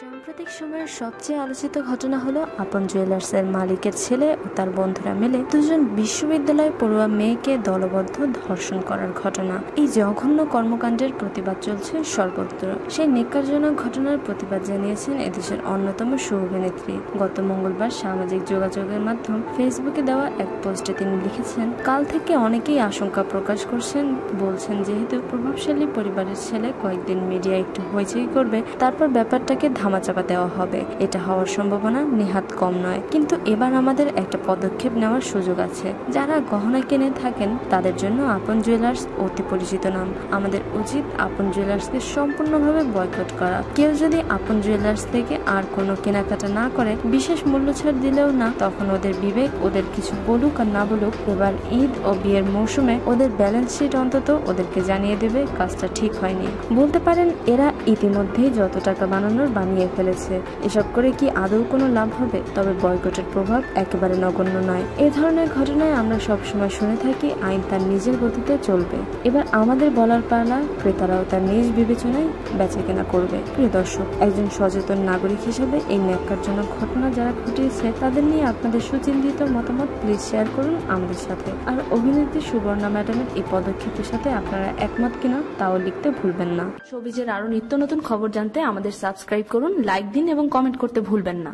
সাম্প্রতিক সময়ের সবচেয়ে আলোচিত ঘটনা হলো আপন জুয়েলার্সের মালিকের ছেলে ও তার বন্ধুরা মিলে দুজন বিশ্ববিদ্যালয় পড়ুয়া মেয়েকে দলবদ্ধ ধর্ষণ করার ঘটনা। এই জঘন্য কর্মকাণ্ডের প্রতিবাদ চলছে সর্বত্র। সেই নিকারজনক ঘটনার প্রতিবাদ জানিয়েছেন এদেশের অন্যতম সু অভিনেত্রী গত মঙ্গলবার সামাজিক যোগাযোগের মাধ্যম ফেসবুকে দেওয়া এক পোস্টে তিনি লিখেছেন, কাল থেকে অনেকেই আশঙ্কা প্রকাশ করছেন, বলছেন যেহেতু প্রভাবশালী পরিবারের ছেলে কয়েকদিন মিডিয়া একটু হইচই করবে, তারপর ব্যাপারটাকে ধামাচাপা দেওয়া হবে। এটা হওয়ার সম্ভাবনা নিহাত কম নয়। কিন্তু এবার আমাদের একটা পদক্ষেপ নেওয়ার সুযোগ আছে। যারা গহনা কিনে থাকেন, তাদের জন্য আপন জুয়েলার্স অতি পরিচিত নাম। আমাদের উচিত আপন জুয়েলার্সকে সম্পূর্ণভাবে বয়কট করা। কেউ যদি আপন জুয়েলার্স থেকে আর কোনো কেনাকাটা না করে, বিশেষ মূল্য ছাড় দিলেও না, তখন ওদের বিবেক, ওদের কিছু বলুক আর না বলুক, এবার ঈদ ও বিয়ের মৌসুমে ওদের ব্যালেন্স শিট অন্তত ওদেরকে জানিয়ে দেবে কাজটা ঠিক হয়নি। বলতে পারেন, এরা ইতিমধ্যেই যত টাকা বানানোর বানিয়ে ফেলেছে। এসব করে কি আদৌ কোনো লাভ হবে? তবে বয়কটের প্রভাব একেবারে নগণ্য নয়। এ ধরনের ঘটনায় আমরা সবসময় শুনে থাকি, আইন তার নিজের গতিতে চলবে। এবার আমাদের বলার পালা, ক্রেতারাও তার নিজ বিবেচনায় বেচা কেনা করবে। প্রিয় দর্শক, একজন সচেতন নাগরিক হিসেবে এই ন্যাক্কারজনক ঘটনা যারা ঘটিয়েছে, তাদের নিয়ে আপনাদের সুচিন্তিত মতামত প্লিজ শেয়ার করুন আমাদের সাথে। আর অভিনেত্রী সুবর্ণা ম্যাডামের এই পদক্ষেপের সাথে আপনারা একমত কিনা, তাও লিখতে ভুলবেন না। শোবিজের আরও নিত্য নতুন খবর জানতে আমাদের সাবস্ক্রাইব করুন লাইক দিন এবং কমেন্ট করতে ভুলবেন না।